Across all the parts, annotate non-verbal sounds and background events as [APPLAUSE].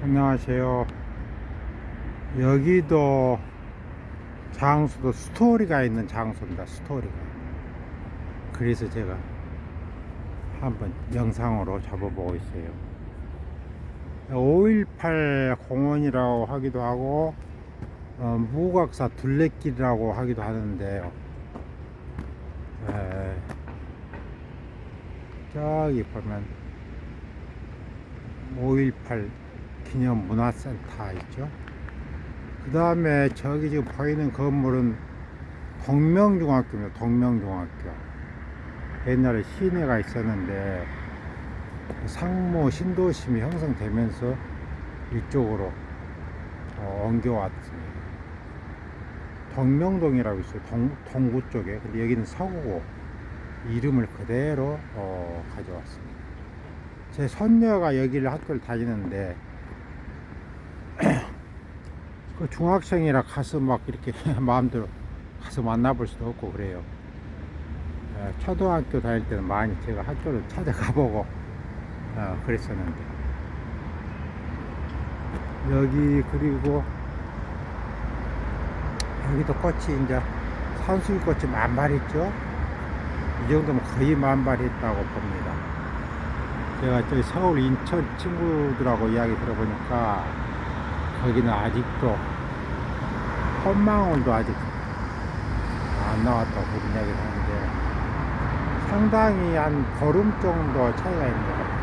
안녕하세요. 여기도 장소도 스토리가 있는 장소입니다. 스토리가. 그래서 제가 한번 영상으로 잡아보고 있어요. 518 공원이라고 하기도 하고 어, 무각사 둘레길이라고 하기도 하는데요. 에, 저기 보면 518 기념 문화센터 있죠. 그 다음에 저기 지금 보이는 건물은 동명중학교입니다. 동명중학교. 옛날에 시내가 있었는데 상무 신도심이 형성되면서 이쪽으로 어, 옮겨왔습니다. 동명동이라고 있어요. 동, 동구 쪽에. 근데 여기는 서구고 이름을 그대로 어, 가져왔습니다. 제 손녀가 여기를 학교를 다니는데 그 중학생이라 가서 막 이렇게 [LAUGHS] 마음대로 가서 만나볼 수도 없고 그래요. 에, 초등학교 다닐 때는 많이 제가 학교를 찾아가 보고 어, 그랬었는데 여기 그리고 여기도 꽃이 이제 산수유꽃이 만발 있죠. 이 정도면 거의 만발했다고 봅니다. 제가 저기 서울 인천 친구들하고 이야기 들어보니까 거기는 아직도 꽃망울도 아직 안 나왔다고 이야기를 하는데 상당히 한 보름 정도 차이가 있는 것 같아요.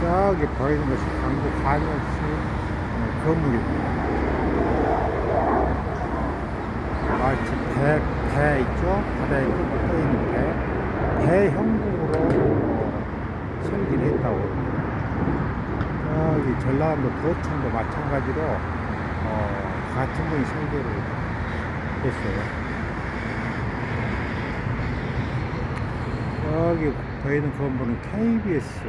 저기 보이는 것이 강북 관역시 건물입니다. 마치 배, 배 있죠? 바다에 떠 있는 배. 배 형국으로 설계를 했다고 합니다. 저기 전라남도 도청도 마찬가지로 어, 같은 분이 설계를 했어요. 여기 보이는 건물은 KBS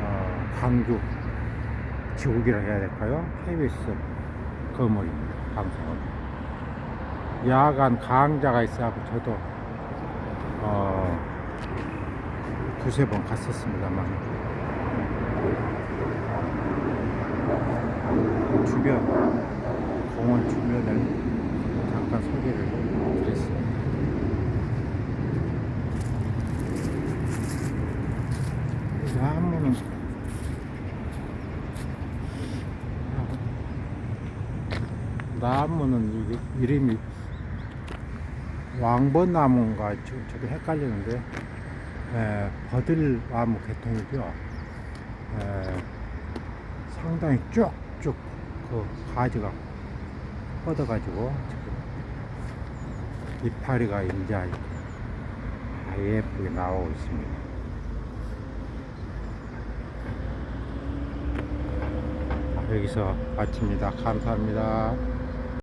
어, 광주 지국이라 해야 될까요? KBS 건물입니다. 방송은. 야간 강좌가 있어서 저도 어, 두세 번 갔었습니다만 주변 공원 주변을 잠깐 소개를 드렸습니다. 나무는 나무는 이름이 왕버나무인가 저- 저도 헷갈리는데 에, 버들나무 계통이죠. 에, 상당히 쭉쭉 그 가지가 뻗어가지고 이파리가 이제 아 예쁘게 나오고 있습니다. 여기서 마칩니다. 감사합니다.